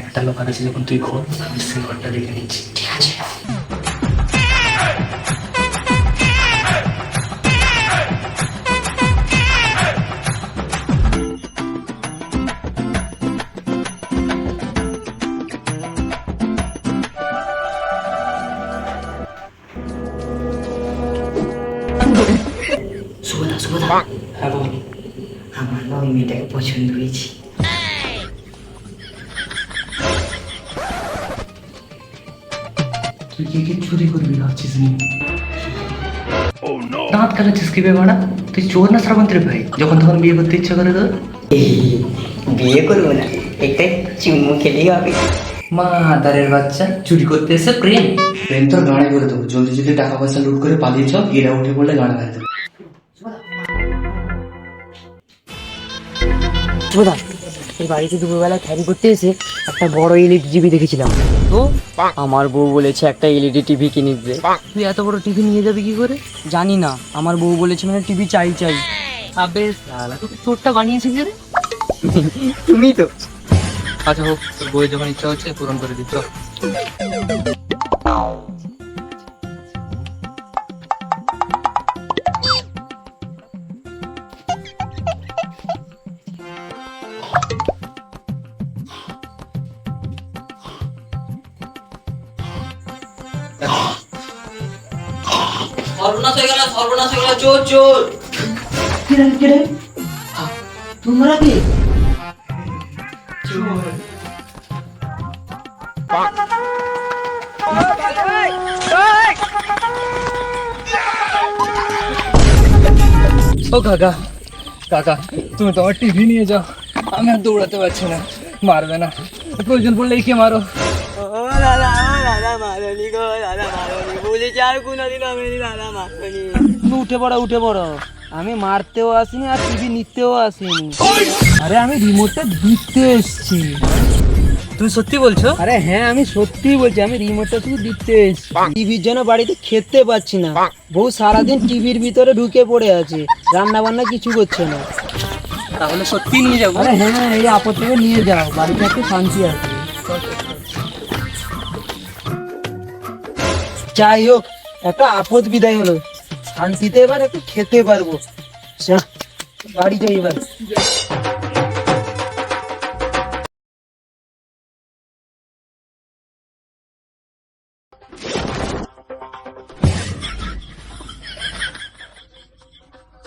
একটা লোক আছে যখন তুই খোল আমি সিলভারটা দেখে নিচ্ছি। ঠিক আছে? শুভদা শুভদা হ্যাঁ বল। আমার না ওই মেয়েটাকে পছন্দ হয়েছে। তুই কি কি চুরি করবি ভাবছিস নি দাঁত কাটাচ্ছিস কি বেবাড়া তুই চোর না শ্রাবন্তের ভাই? যখন তখন বিয়ে করতে ইচ্ছা করে তোর? বিয়ে করব না। একটা চুমু খেলেই হবে। মাদারের বাচ্চা চুরি করতে এসে প্রেম। প্রেম তোর গাড়ি করে দেবো। জলদি জলদি টাকা পয়সা লুট করে পালিয়ে চ এরা উঠে পড়লে গাড়ি মেরে দেবো এই বাড়িতে দুপুরবেলা খ্যারি করতে এসে একটা বড় এলইডি টিভি দেখেছিলাম। তো? আমার বউ বলেছে একটা এলইডি টিভি কিনে দিতে তুই এত বড় টিভি নিয়ে যাবি কি করে? জানি না। আমার বউ বলেছে মানে টিভি চাই চাই। আবে চোরটা বানিয়েছে কি রে? তুমি তো। আচ্ছা হোক তোর বইয়ের যখন ইচ্ছা হচ্ছে পূরণ করে দিচ্ছ সর্বনাশ হয়ে গেল সর্বনাশ হয়ে গেল চোর চোর। তোমরা কি? ও কাকা কাকা তুমি তোমার টিভি নিয়ে যাও। আমি আর দৌড়াতে পারছি না মারবে না। প্রয়োজন পড়লে একে মারো। ও দাদা ও দাদা মারনি গো দাদা মারনি। বলেছি আর কোনোদিন আমি দাদা মারনি। তুমি উঠে পড়ো উঠে পড়ো। আমি মারতেও আসিনি আর টিভি নিতেও আসিনি। আরে আমি রিমোটটা দিতে এসেছি। তুমি সত্যি বলছো? আরে হ্যাঁ আমি সত্যিই বলছি আমি রিমোটটা শুধু দিতে এসেছি। টিভির জন্য বাড়িতে খেতে পাচ্ছি না। বউ সারাদিন টিভির ভিতরে ঢুকে পড়ে আছে। রান্না বান্না কিছু করছে না। তাহলে সত্যি নিয়ে যাব। আরে হ্যাঁ এই আপদ থেকে নিয়ে যাও। বাড়িতে একটু শান্তি আছে। যাই হোক একটা আপদ বিদায় হলো। শান্তিতে এবার একটু খেতে পারব। বাড়ি যাই এবার।